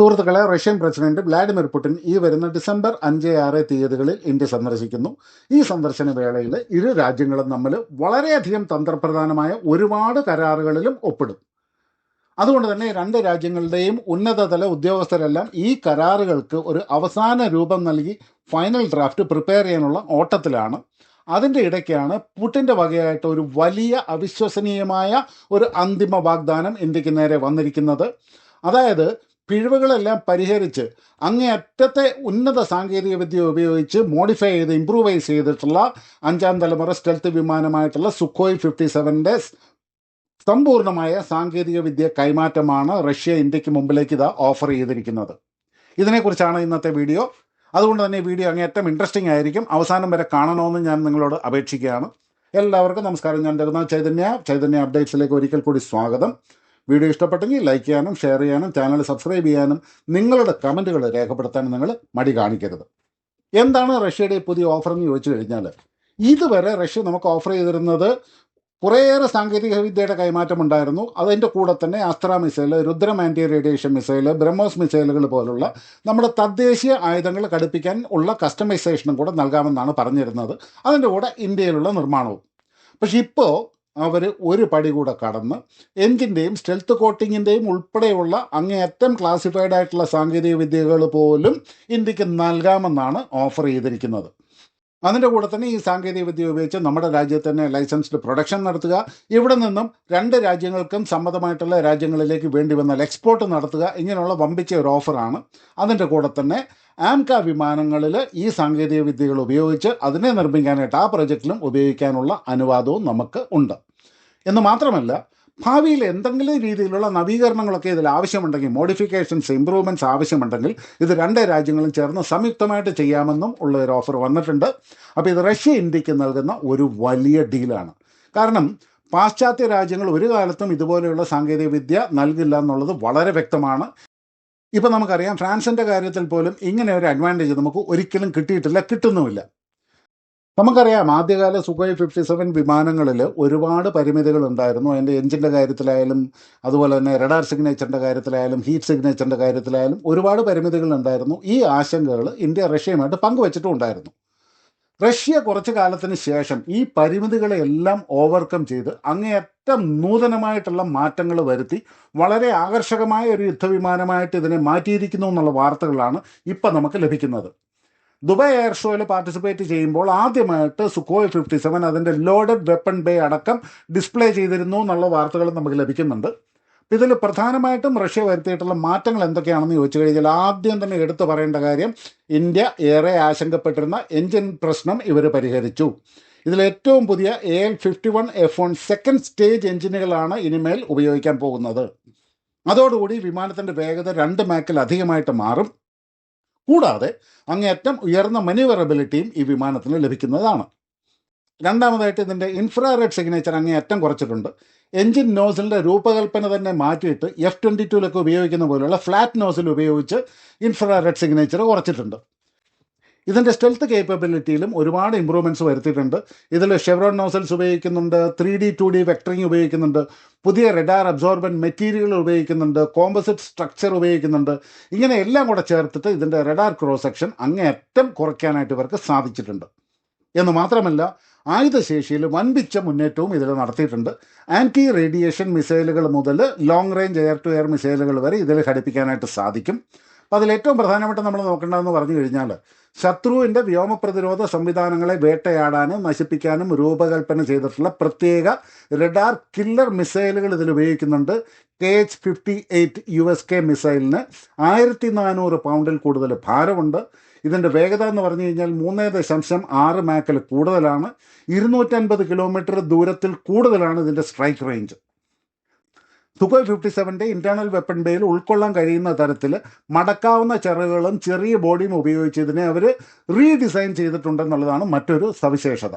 സുഹൃത്തുക്കളെ Russian president Vladimir Putin ഈ വരുന്ന ഡിസംബർ അഞ്ച് ആറ് തീയതികളിൽ ഇന്ത്യ സന്ദർശിക്കുന്നു. ഈ സന്ദർശന വേളയിൽ ഇരു രാജ്യങ്ങളും തമ്മിൽ വളരെയധികം തന്ത്രപ്രധാനമായ ഒരുപാട് കരാറുകളിലും ഒപ്പിടും. അതുകൊണ്ട് തന്നെ രണ്ട് രാജ്യങ്ങളുടെയും ഉന്നതതല ഉദ്യോഗസ്ഥരെല്ലാം ഈ കരാറുകൾക്ക് ഒരു അവസാന രൂപം നൽകി ഫൈനൽ ഡ്രാഫ്റ്റ് പ്രിപ്പയർ ചെയ്യാനുള്ള ഓട്ടത്തിലാണ്. അതിന്റെ ഇടയ്ക്കാണ് പുട്ടിന്റെ വകയായിട്ട് ഒരു വലിയ അവിശ്വസനീയമായ ഒരു അന്തിമ വാഗ്ദാനം ഇന്ത്യയ്ക്ക് നേരെ വന്നിരിക്കുന്നത്. അതായത് പിഴവുകളെല്ലാം പരിഹരിച്ച് അങ്ങേയറ്റത്തെ ഉന്നത സാങ്കേതിക വിദ്യ ഉപയോഗിച്ച് മോഡിഫൈ ചെയ്ത് ഇംപ്രൂവൈസ് ചെയ്തിട്ടുള്ള അഞ്ചാം തലമുറ സ്റ്റെൽത്ത് വിമാനമായിട്ടുള്ള സുഖോയ് ഫിഫ്റ്റി സെവന്റെ സമ്പൂർണമായ സാങ്കേതിക വിദ്യ കൈമാറ്റമാണ് റഷ്യ ഇന്ത്യയ്ക്ക് മുമ്പിലേക്ക് ഇത് ഓഫർ ചെയ്തിരിക്കുന്നത്. ഇതിനെക്കുറിച്ചാണ് ഇന്നത്തെ വീഡിയോ അതുകൊണ്ട് തന്നെ വീഡിയോ അങ്ങേയറ്റം ഇൻട്രസ്റ്റിംഗ് ആയിരിക്കും. അവസാനം വരെ കാണണമെന്ന് ഞാൻ നിങ്ങളോട് അപേക്ഷിക്കുകയാണ്. എല്ലാവർക്കും നമസ്കാരം. ഞാൻ രഘുനാഥ് ചൈതന്യ. ചൈതന്യ അപ്ഡേറ്റ്സിലേക്ക് ഒരിക്കൽ കൂടി സ്വാഗതം. വീഡിയോ ഇഷ്ടപ്പെട്ടെങ്കിൽ ലൈക്ക് ചെയ്യാനും ഷെയർ ചെയ്യാനും ചാനൽ സബ്സ്ക്രൈബ് ചെയ്യാനും നിങ്ങളുടെ കമന്റുകൾ രേഖപ്പെടുത്താനും നിങ്ങൾ മടി കാണിക്കരുത്. എന്താണ് റഷ്യയുടെ പുതിയ ഓഫർ എന്ന് ചോദിച്ചു കഴിഞ്ഞാൽ ഇതുവരെ റഷ്യ നമുക്ക് ഓഫർ ചെയ്തിരുന്നത് കുറേയേറെ സാങ്കേതിക വിദ്യയുടെ കൈമാറ്റം ഉണ്ടായിരുന്നു. അതിന്റെ കൂടെ തന്നെ Astra missile Rudram anti radiation missile BrahMos മിസൈലുകൾ പോലുള്ള നമ്മുടെ തദ്ദേശീയ ആയുധങ്ങൾ ഘടിപ്പിക്കാൻ ഉള്ള കസ്റ്റമൈസേഷനും കൂടെ നൽകാമെന്നാണ് പറഞ്ഞിരുന്നത്. അതിന്റെ കൂടെ ഇന്ത്യയിലുള്ള നിർമ്മാണവും. പക്ഷെ ഇപ്പോൾ അവർ ഒരു പടി കൂടെ കടന്ന് എൻജിന്റെയും സ്റ്റെൽത്ത് കോട്ടിങ്ങിന്റെയും ഉൾപ്പെടെയുള്ള അങ്ങേയറ്റം ക്ലാസിഫൈഡ് ആയിട്ടുള്ള സാങ്കേതിക വിദ്യകൾ പോലും ഇന്ത്യയ്ക്ക് നൽകാമെന്നാണ് ഓഫർ ചെയ്തിരിക്കുന്നത്. അതിന്റെ കൂടെ തന്നെ ഈ സാങ്കേതിക വിദ്യ ഉപയോഗിച്ച് നമ്മുടെ രാജ്യത്ത് തന്നെ ലൈസൻസ്ഡ് പ്രൊഡക്ഷൻ നടത്തുക. ഇവിടെ നിന്നും രണ്ട് രാജ്യങ്ങൾക്കും സമ്മതമായിട്ടുള്ള രാജ്യങ്ങളിലേക്ക് വേണ്ടി വന്നാൽ എക്സ്പോർട്ട് നടത്തുക. ഇങ്ങനെയുള്ള വമ്പിച്ച ഒരു ഓഫറാണ് അതിന്റെ കൂടെ തന്നെ ആംക വിമാനങ്ങളിൽ ഈ സാങ്കേതിക വിദ്യകൾ ഉപയോഗിച്ച് അതിനെ നിർമ്മിക്കാനായിട്ട് ആ പ്രൊജക്റ്റിലും ഉപയോഗിക്കാനുള്ള അനുവാദവും നമുക്ക് ഉണ്ട്. എന്ന് മാത്രമല്ല ഭാവിയിൽ എന്തെങ്കിലും രീതിയിലുള്ള നവീകരണങ്ങളൊക്കെ ഇതിൽ ആവശ്യമുണ്ടെങ്കിൽ മോഡിഫിക്കേഷൻസ് ഇമ്പ്രൂവ്മെന്റ്സ് ആവശ്യമുണ്ടെങ്കിൽ ഇത് രണ്ട് രാജ്യങ്ങളും ചേർന്ന് സംയുക്തമായിട്ട് ചെയ്യാമെന്നും ഉള്ള ഒരു ഓഫർ വന്നിട്ടുണ്ട്. അപ്പോൾ ഇത് റഷ്യ ഇന്ത്യയ്ക്ക് നൽകുന്ന ഒരു വലിയ ഡീലാണ് കാരണം പാശ്ചാത്യ രാജ്യങ്ങൾ ഒരു കാലത്തും ഇതുപോലെയുള്ള സാങ്കേതിക വിദ്യ നൽകില്ല എന്നുള്ളത് വളരെ വ്യക്തമാണ്. ഇപ്പം നമുക്കറിയാം ഫ്രാൻസിന്റെ കാര്യത്തിൽ പോലും ഇങ്ങനെ ഒരു അഡ്വാന്റേജ് നമുക്ക് ഒരിക്കലും കിട്ടിയിട്ടില്ല കിട്ടുന്നുമില്ല. നമുക്കറിയാം ആദ്യകാല സുഖോയ് ഫിഫ്റ്റി സെവൻ വിമാനങ്ങളിൽ ഒരുപാട് പരിമിതികൾ ഉണ്ടായിരുന്നു. അതിന്റെ എഞ്ചിന്റെ കാര്യത്തിലായാലും അതുപോലെ തന്നെ റഡാർ സിഗ്നേച്ചറിന്റെ കാര്യത്തിലായാലും ഹീറ്റ് സിഗ്നേച്ചറിന്റെ കാര്യത്തിലായാലും ഒരുപാട് പരിമിതികൾ ഉണ്ടായിരുന്നു. ഈ ആശങ്കകൾ ഇന്ത്യ റഷ്യയുമായിട്ട് പങ്കുവച്ചിട്ടും ഉണ്ടായിരുന്നു. റഷ്യ കുറച്ചു കാലത്തിന് ശേഷം ഈ പരിമിതികളെല്ലാം ഓവർകം ചെയ്ത് അങ്ങേയറ്റം നൂതനമായിട്ടുള്ള മാറ്റങ്ങൾ വരുത്തി വളരെ ആകർഷകമായ ഒരു യുദ്ധവിമാനമായിട്ട് ഇതിനെ മാറ്റിയിരിക്കുന്നു എന്നുള്ള വാർത്തകളാണ് ഇപ്പം നമുക്ക് ലഭിക്കുന്നത്. ദുബായ് എയർ ഷോയിൽ പാർട്ടിസിപ്പേറ്റ് ചെയ്യുമ്പോൾ ആദ്യമായിട്ട് സുക്കോയ് ഫിഫ്റ്റി സെവൻ അതിന്റെ ലോഡഡ് വെപ്പൺ ബേ അടക്കം ഡിസ്പ്ലേ ചെയ്തിരുന്നു എന്നുള്ള വാർത്തകൾ നമുക്ക് ലഭിക്കുന്നുണ്ട്. ഇതിൽ പ്രധാനമായിട്ടും റഷ്യ വരുത്തിയിട്ടുള്ള മാറ്റങ്ങൾ എന്തൊക്കെയാണെന്ന് ചോദിച്ചു കഴിഞ്ഞാൽ ആദ്യം തന്നെ എടുത്തു പറയേണ്ട കാര്യം ഇന്ത്യ ഏറെ ആശങ്കപ്പെട്ടിരുന്ന എഞ്ചിൻ പ്രശ്നം ഇവർ പരിഹരിച്ചു. ഇതിൽ ഏറ്റവും പുതിയ A L fifty one F one second stage എഞ്ചിനുകളാണ് ഇനിമേൽ ഉപയോഗിക്കാൻ പോകുന്നത്. അതോടുകൂടി വിമാനത്തിന്റെ വേഗത രണ്ട് മാക്കിൽ അധികമായിട്ട് മാറും. കൂടാതെ അങ്ങേയറ്റം ഉയർന്ന മനുവറബിലിറ്റിയും ഈ വിമാനത്തിന് ലഭിക്കുന്നതാണ്. രണ്ടാമതായിട്ട് ഇതിന്റെ ഇൻഫ്രാറെഡ് സിഗ്നേച്ചർ അങ്ങേയറ്റം കുറച്ചിട്ടുണ്ട്. എഞ്ചിൻ നോസിലിന്റെ രൂപകൽപ്പന തന്നെ മാറ്റിയിട്ട് എഫ് ട്വന്റി ടുവിലൊക്കെ ഉപയോഗിക്കുന്ന പോലെയുള്ള ഫ്ലാറ്റ് നോസിൽ ഉപയോഗിച്ച് ഇൻഫ്രാറെഡ് സിഗ്നേച്ചർ കുറച്ചിട്ടുണ്ട്. ഇതിന്റെ സ്റ്റെൽത്ത് കേപ്പബിലിറ്റിയിലും ഒരുപാട് ഇമ്പ്രൂവ്മെന്റ്സ് വരുത്തിയിട്ടുണ്ട്. ഇതിൽ ഷെവ്രോൺ നോസൽസ് ഉപയോഗിക്കുന്നുണ്ട് three D two D vectoring ഉപയോഗിക്കുന്നുണ്ട് പുതിയ റെഡാർ അബ്സോർബൻ മെറ്റീരിയൽ ഉപയോഗിക്കുന്നുണ്ട് കോമ്പസിറ്റ് സ്ട്രക്ചർ ഉപയോഗിക്കുന്നുണ്ട്. ഇങ്ങനെ എല്ലാം കൂടെ ചേർത്തിട്ട് ഇതിന്റെ റെഡാർ ക്രോസ് സെക്ഷൻ അങ്ങേയറ്റം കുറയ്ക്കാനായിട്ട് ഇവർക്ക് സാധിച്ചിട്ടുണ്ട്. എന്ന് മാത്രമല്ല ആയുധശേഷിയിൽ വൻപിച്ച മുന്നേറ്റവും ഇതിൽ നടത്തിയിട്ടുണ്ട്. ആന്റി റേഡിയേഷൻ മിസൈലുകൾ മുതൽ long range air to air മിസൈലുകൾ വരെ ഇതിൽ ഘടിപ്പിക്കാനായിട്ട് സാധിക്കും. അപ്പോൾ അതിൽ ഏറ്റവും പ്രധാനമായിട്ട് നമ്മൾ നോക്കേണ്ടതെന്ന് പറഞ്ഞു കഴിഞ്ഞാൽ ശത്രുവിന്റെ വ്യോമ പ്രതിരോധ സംവിധാനങ്ങളെ വേട്ടയാടാനും നശിപ്പിക്കാനും രൂപകൽപ്പന ചെയ്തിട്ടുള്ള പ്രത്യേക റഡാർ കില്ലർ മിസൈലുകൾ ഇതിൽ ഉപയോഗിക്കുന്നുണ്ട്. K H fifty eight U S K മിസൈലിന് ആയിരത്തി നാനൂറ് പൗണ്ടിൽ കൂടുതൽ ഭാരമുണ്ട്. ഇതിന്റെ വേഗത എന്ന് പറഞ്ഞു കഴിഞ്ഞാൽ മൂന്ന് ദശാംശം ആറ് മാക്കിൽ കൂടുതലാണ്. ഇരുന്നൂറ്റൻപത് കിലോമീറ്റർ ദൂരത്തിൽ കൂടുതലാണ് ഇതിന്റെ സ്ട്രൈക്ക് റേഞ്ച് സുഖോയ് ഫിഫ്റ്റി സെവന്റെ ഇന്റേർണൽ വെപ്പൺ ബേയിൽ ഉൾക്കൊള്ളാൻ കഴിയുന്ന തരത്തിൽ മടക്കാവുന്ന ചെറുകളും ചെറിയ ബോഡിയും ഉപയോഗിച്ച് ഇതിനെ അവർ റീഡിസൈൻ ചെയ്തിട്ടുണ്ടെന്നുള്ളതാണ് മറ്റൊരു സവിശേഷത.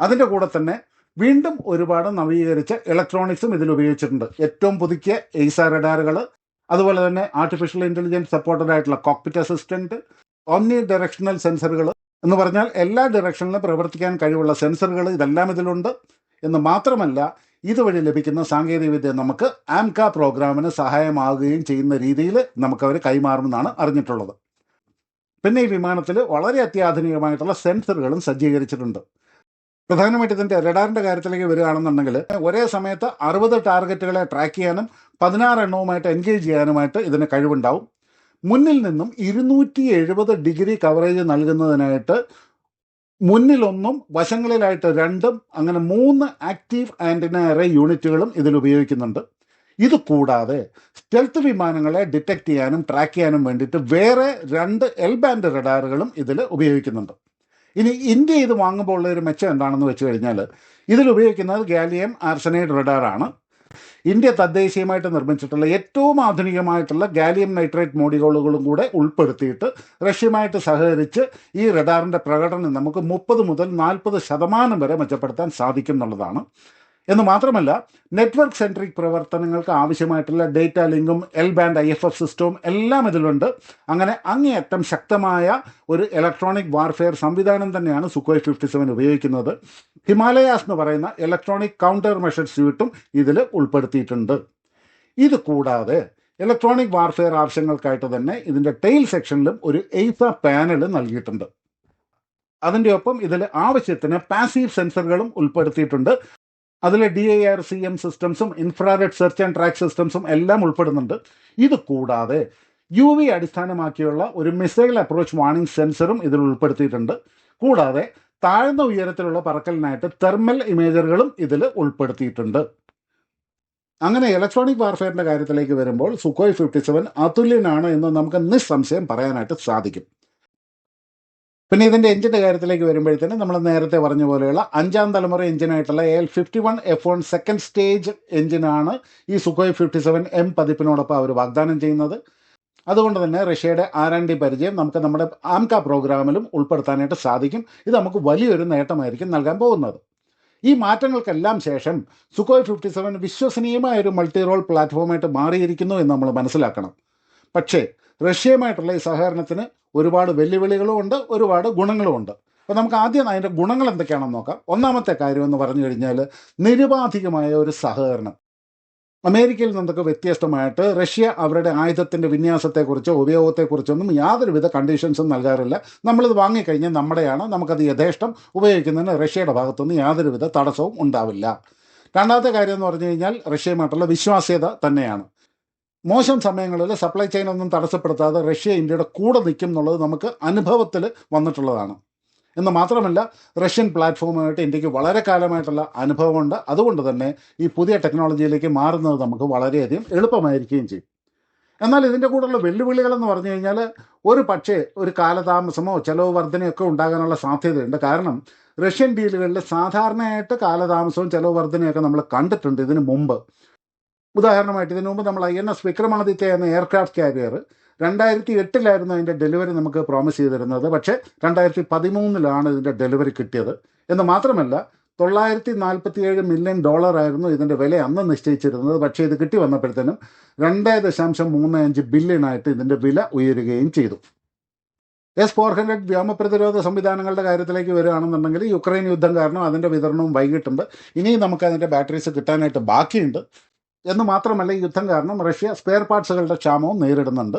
അതിന്റെ കൂടെ തന്നെ വീണ്ടും ഒരുപാട് നവീകരിച്ച ഇലക്ട്രോണിക്സും ഇതിൽ ഉപയോഗിച്ചിട്ടുണ്ട്. ഏറ്റവും പുതുക്കിയ എയ്സ റഡാറുകൾ അതുപോലെ തന്നെ ആർട്ടിഫിഷ്യൽ ഇന്റലിജൻസ് സപ്പോർട്ടഡ് ആയിട്ടുള്ള കോക്പിറ്റ് അസിസ്റ്റന്റ് ഓംനി ഡയറക്ഷണൽ സെൻസറുകൾ എന്ന് പറഞ്ഞാൽ എല്ലാ ഡയറക്ഷനിലും പ്രവർത്തിക്കാൻ കഴിവുള്ള സെൻസറുകൾ ഇതെല്ലാം ഇതിലുണ്ട്. എന്ന് മാത്രമല്ല ഇതുവഴി ലഭിക്കുന്ന സാങ്കേതികവിദ്യ നമുക്ക് ആംക പ്രോഗ്രാമിന് സഹായമാകുകയും ചെയ്യുന്ന രീതിയിൽ നമുക്ക് അവർ കൈമാറുമെന്നാണ് അറിഞ്ഞിട്ടുള്ളത്. പിന്നെ ഈ വിമാനത്തിൽ വളരെ അത്യാധുനികമായിട്ടുള്ള സെൻസറുകളും സജ്ജീകരിച്ചിട്ടുണ്ട്. പ്രധാനമായിട്ട് ഇതിന്റെ റഡാറിന്റെ കാര്യത്തിലേക്ക് വരികയാണെന്നുണ്ടെങ്കിൽ ഒരേ സമയത്ത് അറുപത് ടാർഗറ്റുകളെ ട്രാക്ക് ചെയ്യാനും പതിനാറ് എണ്ണവുമായിട്ട് എൻഗേജ് ചെയ്യാനുമായിട്ട് ഇതിന് കഴിവുണ്ടാവും. മുന്നിൽ നിന്നും ഇരുന്നൂറ്റി എഴുപത് ഡിഗ്രി കവറേജ് നൽകുന്നതിനായിട്ട് മുന്നിലൊന്നും വശങ്ങളിലായിട്ട് രണ്ടും അങ്ങനെ മൂന്ന് ആക്റ്റീവ് ആന്റിന അറേ യൂണിറ്റുകളും ഇതിൽ ഉപയോഗിക്കുന്നുണ്ട്. ഇത് കൂടാതെ സ്റ്റെൽത്ത് വിമാനങ്ങളെ ഡിറ്റക്ട് ചെയ്യാനും ട്രാക്ക് ചെയ്യാനും വേണ്ടിയിട്ട് വേറെ രണ്ട് എൽ ബാൻഡ് റഡാറുകളും ഇതിൽ ഉപയോഗിക്കുന്നുണ്ട്. ഇനി ഇന്ത്യ ഇത് വാങ്ങുമ്പോൾ ഉള്ള ഒരു മെച്ചം എന്താണെന്ന് വെച്ച് കഴിഞ്ഞാൽ ഇതിൽ ഉപയോഗിക്കുന്നത് ഗാലിയം ആർസനൈഡ് റഡാറാണ്. ഇന്ത്യ തദ്ദേശീയമായിട്ട് നിർമ്മിച്ചിട്ടുള്ള ഏറ്റവും ആധുനികമായിട്ടുള്ള ഗാലിയം നൈട്രേറ്റ് മോഡികളുകളും കൂടെ ഉൾപ്പെടുത്തിയിട്ട് റഷ്യയുമായിട്ട് സഹകരിച്ച് ഈ റഡാറിന്റെ പ്രകടനം നമുക്ക് മുപ്പത് മുതൽ നാൽപ്പത് ശതമാനം വരെ മെച്ചപ്പെടുത്താൻ സാധിക്കും എന്നുള്ളതാണ്. എന്ന് മാത്രമല്ല നെറ്റ്വർക്ക് സെൻട്രിക് പ്രവർത്തനങ്ങൾക്ക് ആവശ്യമായിട്ടുള്ള ഡേറ്റ ലിങ്കും L band I F F സിസ്റ്റവും എല്ലാം ഇതിലുണ്ട്. അങ്ങനെ അങ്ങേയറ്റം ശക്തമായ ഒരു ഇലക്ട്രോണിക് വാർഫെയർ സംവിധാനം തന്നെയാണ് സുഖോയ് ഫിഫ്റ്റി സെവൻ ഉപയോഗിക്കുന്നത്. ഹിമാലയാസ് എന്ന് പറയുന്ന ഇലക്ട്രോണിക് കൗണ്ടർ മെഷർ സ്യൂട്ടും ഇതിൽ ഉൾപ്പെടുത്തിയിട്ടുണ്ട്. ഇത് കൂടാതെ ഇലക്ട്രോണിക് വാർഫെയർ ആവശ്യങ്ങൾക്കായിട്ട് തന്നെ ഇതിന്റെ ടെയിൽ സെക്ഷനിലും ഒരു എയ്സ പാനൽ നൽകിയിട്ടുണ്ട്. അതിന്റെ ഒപ്പം ഇതിൽ ആവശ്യത്തിന് പാസീവ് സെൻസറുകളും ഉൾപ്പെടുത്തിയിട്ടുണ്ട്. അതിൽ D I R C M സിസ്റ്റംസും infrared search and track സിസ്റ്റംസും എല്ലാം ഉൾപ്പെടുന്നുണ്ട്. ഇത് കൂടാതെ യു വി അടിസ്ഥാനമാക്കിയുള്ള ഒരു മിസൈൽ അപ്രോച്ച് വാണിംഗ് സെൻസറും ഇതിൽ ഉൾപ്പെടുത്തിയിട്ടുണ്ട്. കൂടാതെ താഴ്ന്ന ഉയരത്തിലുള്ള പറക്കലിനായിട്ട് തെർമൽ ഇമേജറുകളും ഇതിൽ ഉൾപ്പെടുത്തിയിട്ടുണ്ട്. അങ്ങനെ ഇലക്ട്രോണിക് വാർഫെയറിന്റെ കാര്യത്തിലേക്ക് വരുമ്പോൾ സുഖോയ് ഫിഫ്റ്റി സെവൻ അതുല്യനാണ് എന്ന് നമുക്ക് നിസ്സംശയം പറയാനായിട്ട് സാധിക്കും. പിന്നെ ഇതിന്റെ എഞ്ചിന്റെ കാര്യത്തിലേക്ക് വരുമ്പോഴത്തേന് നമ്മൾ നേരത്തെ പറഞ്ഞ പോലെയുള്ള അഞ്ചാം തലമുറ എഞ്ചിനായിട്ടുള്ള L fifty one F one second stage എഞ്ചിനാണ് ഈ സുഖോയ് ഫിഫ്റ്റി സെവൻ എം പതിപ്പിനോടൊപ്പം അവർ വാഗ്ദാനം ചെയ്യുന്നത്. അതുകൊണ്ട് തന്നെ റഷ്യയുടെ ഡി പരിചയം നമുക്ക് നമ്മുടെ ആംക പ്രോഗ്രാമിലും ഉൾപ്പെടുത്താനായിട്ട് സാധിക്കും. ഇത് നമുക്ക് വലിയൊരു നേട്ടമായിരിക്കും നൽകാൻ പോകുന്നത്. ഈ മാറ്റങ്ങൾക്കെല്ലാം ശേഷം സുഖോയ് ഫിഫ്റ്റി സെവൻ വിശ്വസനീയമായ ഒരു മൾട്ടി റോൾ പ്ലാറ്റ്ഫോമായിട്ട് മാറിയിരിക്കുന്നു എന്ന് നമ്മൾ മനസ്സിലാക്കണം. പക്ഷേ റഷ്യയുമായിട്ടുള്ള ഈ സഹകരണത്തിന് ഒരുപാട് വെല്ലുവിളികളും ഉണ്ട് ഒരുപാട് ഗുണങ്ങളും ഉണ്ട്. അപ്പോൾ നമുക്ക് ആദ്യം അതിന്റെ ഗുണങ്ങൾ എന്തൊക്കെയാണെന്ന് നോക്കാം. ഒന്നാമത്തെ കാര്യം എന്ന് പറഞ്ഞു കഴിഞ്ഞാൽ നിരുപാധികമായ ഒരു സഹകരണം. അമേരിക്കയിൽ നിന്നൊക്കെ വ്യത്യസ്തമായിട്ട് റഷ്യ അവരുടെ ആയുധത്തിന്റെ വിന്യാസത്തെക്കുറിച്ചോ ഉപയോഗത്തെക്കുറിച്ചൊന്നും യാതൊരുവിധ കണ്ടീഷൻസും നൽകാറില്ല. നമ്മളിത് വാങ്ങിക്കഴിഞ്ഞാൽ നമ്മുടെയാണ് നമുക്കത് യഥേഷ്ടം ഉപയോഗിക്കുന്നതിന് റഷ്യയുടെ ഭാഗത്തുനിന്ന് യാതൊരുവിധ തടസ്സവും ഉണ്ടാവില്ല. രണ്ടാമത്തെ കാര്യം എന്ന് പറഞ്ഞു കഴിഞ്ഞാൽ റഷ്യയുമായിട്ടുള്ള വിശ്വാസ്യത തന്നെയാണ്. മോശം സമയങ്ങളിൽ സപ്ലൈ ചെയിൻ ഒന്നും തടസ്സപ്പെടുത്താതെ റഷ്യ ഇന്ത്യയുടെ കൂടെ നിൽക്കും എന്നുള്ളത് നമുക്ക് അനുഭവത്തിൽ വന്നിട്ടുള്ളതാണ്. എന്ന് മാത്രമല്ല റഷ്യൻ പ്ലാറ്റ്ഫോമുമായിട്ട് ഇന്ത്യയ്ക്ക് വളരെ കാലമായിട്ടുള്ള അനുഭവമുണ്ട്. അതുകൊണ്ട് തന്നെ ഈ പുതിയ ടെക്നോളജിയിലേക്ക് മാറുന്നത് നമുക്ക് വളരെയധികം എളുപ്പമായിരിക്കുകയും ചെയ്യും. എന്നാൽ ഇതിന്റെ കൂടെയുള്ള വെല്ലുവിളികളെന്ന് പറഞ്ഞു കഴിഞ്ഞാൽ ഒരു പക്ഷേ ഒരു കാലതാമസമോ ചെലവ് വർധനയൊക്കെ ഉണ്ടാകാനുള്ള സാധ്യതയുണ്ട്. കാരണം റഷ്യൻ ഡീലുകളിൽ സാധാരണയായിട്ട് കാലതാമസവും ചിലവ് വർധനയൊക്കെ നമ്മൾ കണ്ടിട്ടുണ്ട് ഇതിനു മുമ്പ്. ഉദാഹരണമായിട്ട് ഇതിനു മുമ്പ് നമ്മൾ ഐ എൻ എസ് വിക്രമാദിത്യ എന്ന എയർക്രാഫ്റ്റ് കാരിയർ രണ്ടായിരത്തി എട്ടിലായിരുന്നു അതിന്റെ ഡെലിവറി നമുക്ക് പ്രോമിസ് ചെയ്തിരുന്നത്. പക്ഷേ രണ്ടായിരത്തി പതിമൂന്നിലാണ് ഇതിന്റെ ഡെലിവറി കിട്ടിയത്. എന്ന് മാത്രമല്ല തൊള്ളായിരത്തി നാൽപ്പത്തിയേഴ് മില്യൺ ഡോളർ ആയിരുന്നു ഇതിന്റെ വില അന്ന് നിശ്ചയിച്ചിരുന്നത്. പക്ഷേ ഇത് കിട്ടി വന്നപ്പോഴത്തേനും രണ്ട് ദശാംശം മൂന്ന് അഞ്ച് ബില്യണായിട്ട് ഇതിന്റെ വില ഉയരുകയും ചെയ്തു. എസ് ഫോർ ഹൺഡ്രഡ് വ്യോമപ്രതിരോധ സംവിധാനങ്ങളുടെ കാര്യത്തിലേക്ക് വരികയാണെന്നുണ്ടെങ്കിൽ യുക്രൈൻ യുദ്ധം കാരണം അതിന്റെ വിതരണവും വൈകിട്ടുണ്ട്. ഇനിയും നമുക്ക് അതിന്റെ ബാറ്ററീസ് കിട്ടാനായിട്ട് ബാക്കിയുണ്ട്. എന്ന് മാത്രമല്ല യുദ്ധം കാരണം റഷ്യ സ്പെയർ പാർട്സുകളുടെ ക്ഷാമവും നേരിടുന്നുണ്ട്.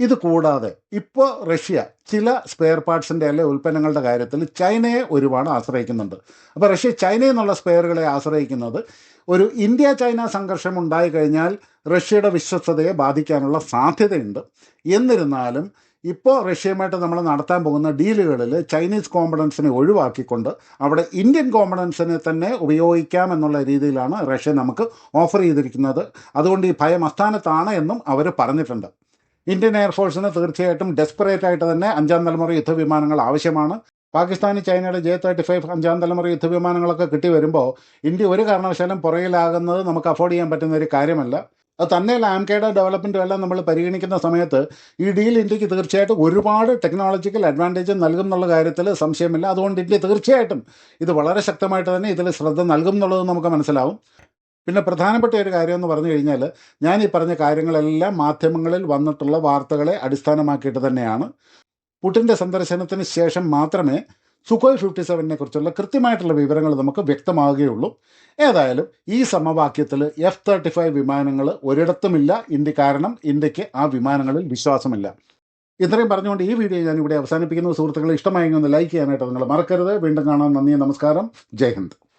ഇത് കൂടാതെ ഇപ്പോൾ റഷ്യ ചില സ്പെയർ പാർട്സിന്റെ അല്ലെ ഉൽപ്പന്നങ്ങളുടെ കാര്യത്തിൽ ചൈനയെ ഒരുപാട് ആശ്രയിക്കുന്നുണ്ട്. അപ്പോൾ റഷ്യ ചൈനയിൽ നിന്നുള്ള സ്പെയറുകളെ ആശ്രയിക്കുന്നത് ഒരു ഇന്ത്യ ചൈന സംഘർഷം ഉണ്ടായി കഴിഞ്ഞാൽ റഷ്യയുടെ വിശ്വസ്തതയെ ബാധിക്കാനുള്ള സാധ്യതയുണ്ട്. എന്നിരുന്നാലും ഇപ്പോൾ റഷ്യയുമായിട്ട് നമ്മൾ നടത്താൻ പോകുന്ന ഡീലുകളിൽ ചൈനീസ് കോമ്പണൻസിനെ ഒഴിവാക്കിക്കൊണ്ട് അവിടെ ഇന്ത്യൻ കോമ്പണൻസിനെ തന്നെ ഉപയോഗിക്കാം എന്നുള്ള രീതിയിലാണ് റഷ്യ നമുക്ക് ഓഫർ ചെയ്തിരിക്കുന്നത്. അതുകൊണ്ട് ഈ ഭയം അസ്ഥാനത്താണ് എന്നും അവർ പറഞ്ഞിട്ടുണ്ട്. ഇന്ത്യൻ എയർഫോഴ്സിന് തീർച്ചയായിട്ടും ഡെസ്പറേറ്റ് ആയിട്ട് തന്നെ അഞ്ചാം തലമുറ യുദ്ധവിമാനങ്ങൾ ആവശ്യമാണ്. പാകിസ്ഥാനി ചൈനയുടെ ജെ തേർട്ടി ഫൈവ് അഞ്ചാം തലമുറ യുദ്ധവിമാനങ്ങളൊക്കെ കിട്ടി വരുമ്പോൾ ഇന്ത്യ ഒരു കാരണവശാലും പുറകിലാകുന്നത് നമുക്ക് അഫോർഡ് ചെയ്യാൻ പറ്റുന്ന ഒരു കാര്യമല്ല. അത് തന്നെയല്ല ആംകയുടെ ഡെവലപ്മെന്റും എല്ലാം നമ്മൾ പരിഗണിക്കുന്ന സമയത്ത് ഈ ഡീൽ ഇന്ത്യയ്ക്ക് തീർച്ചയായിട്ടും ഒരുപാട് ടെക്നോളജിക്കൽ അഡ്വാന്റേജ് നൽകും എന്നുള്ള കാര്യത്തിൽ സംശയമില്ല. അതുകൊണ്ട് ഇന്ത്യ തീർച്ചയായിട്ടും ഇത് വളരെ ശക്തമായിട്ട് തന്നെ ഇതിൽ ശ്രദ്ധ നൽകും എന്നുള്ളത് നമുക്ക് മനസ്സിലാവും. പിന്നെ പ്രധാനപ്പെട്ട ഒരു കാര്യം എന്ന് പറഞ്ഞു കഴിഞ്ഞാൽ ഞാൻ ഈ പറഞ്ഞ കാര്യങ്ങളെല്ലാം മാധ്യമങ്ങളിൽ വന്നിട്ടുള്ള വാർത്തകളെ അടിസ്ഥാനമാക്കിയിട്ട് തന്നെയാണ്. പുടിന്റെ സന്ദർശനത്തിന് ശേഷം മാത്രമേ സുഖോയ് ഫിഫ്റ്റി സെവനെ കുറിച്ചുള്ള കൃത്യമായിട്ടുള്ള വിവരങ്ങൾ നമുക്ക് വ്യക്തമാവുകയുള്ളൂ. ഏതായാലും ഈ സമവാക്യത്തിൽ എഫ് തേർട്ടി ഫൈവ് വിമാനങ്ങൾ ഒരിടത്തുമില്ല. ഇന്ത്യ കാരണം ഇന്ത്യയ്ക്ക് ആ വിമാനങ്ങളിൽ വിശ്വാസമില്ല. ഇത്രയും പറഞ്ഞുകൊണ്ട് ഈ വീഡിയോ ഞാൻ ഇവിടെ അവസാനിപ്പിക്കുന്നു. സുഹൃത്തുക്കളെ ഇഷ്ടമായെങ്കിൽ ഒന്ന് ലൈക്ക് ചെയ്യാനായിട്ട് നിങ്ങൾ മറക്കരുത്. വീണ്ടും കാണാൻ നന്ദി നമസ്കാരം. ജയ് ഹിന്ദ്.